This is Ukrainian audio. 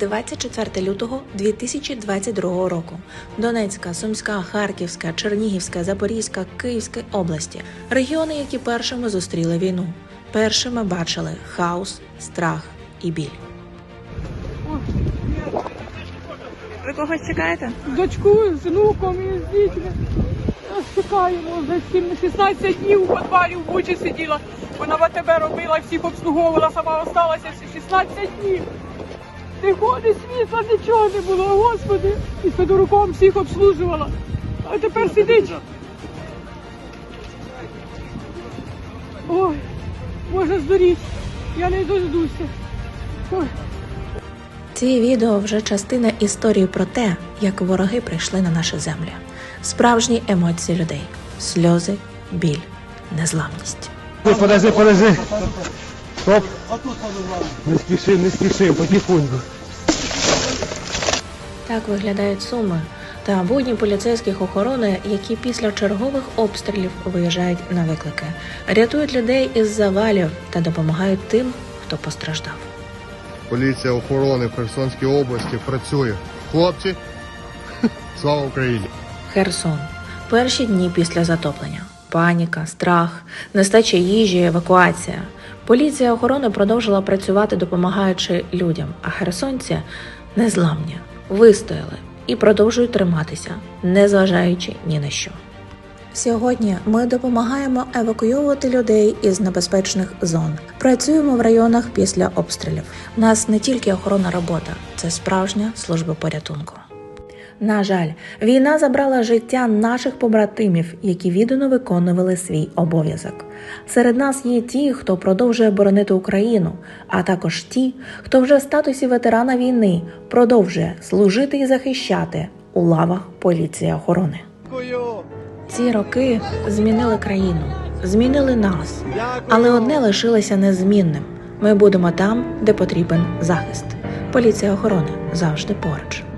24 лютого 2022 року. Донецька, Сумська, Харківська, Чернігівська, Запорізька, Київська області регіони, які першими зустріли війну. Першими бачили хаос, страх і біль. Ви когось чекаєте? дочку з внуком і з дітьми. Чекаємо вже 7 16 днів у підвалі в Бучі сиділа. Вона в АТБ робила, всіх обслуговувала, сама осталася всі 16 днів. Не ходить світла, нічого не було, господи. І з Федоруком всіх обслужувала. А тепер сидить. Ой, можна здуріти. Я не дождуся. Ой. Ці відео вже частина історії про те, як вороги прийшли на наші землі. Справжні емоції людей: сльози, біль, незламність. Подожди, подожди. Стоп. Не спішим, не спішим, потихоньку. Так виглядають суми та будні поліцейських охорони, які після чергових обстрілів виїжджають на виклики, рятують людей із завалів та допомагають тим, хто постраждав. Поліція охорони в Херсонській області працює. Хлопці, слава Україні! Херсон. Перші дні після затоплення. Паніка, страх, нестача їжі, евакуація. Поліція охорони продовжила працювати, допомагаючи людям, а херсонці незламні, вистояли і продовжують триматися, незважаючи ні на що. Сьогодні ми допомагаємо евакуйовувати людей із небезпечних зон. Працюємо в районах після обстрілів. У нас не тільки охоронна робота, це справжня служба порятунку. На жаль, війна забрала життя наших побратимів, які віддано виконували свій обов'язок. Серед нас є ті, хто продовжує боронити Україну, а також ті, хто вже в статусі ветерана війни продовжує служити і захищати у лавах поліції охорони. Ці роки змінили країну, змінили нас, але одне лишилося незмінним: ми будемо там, де потрібен захист. Поліція охорони завжди поруч.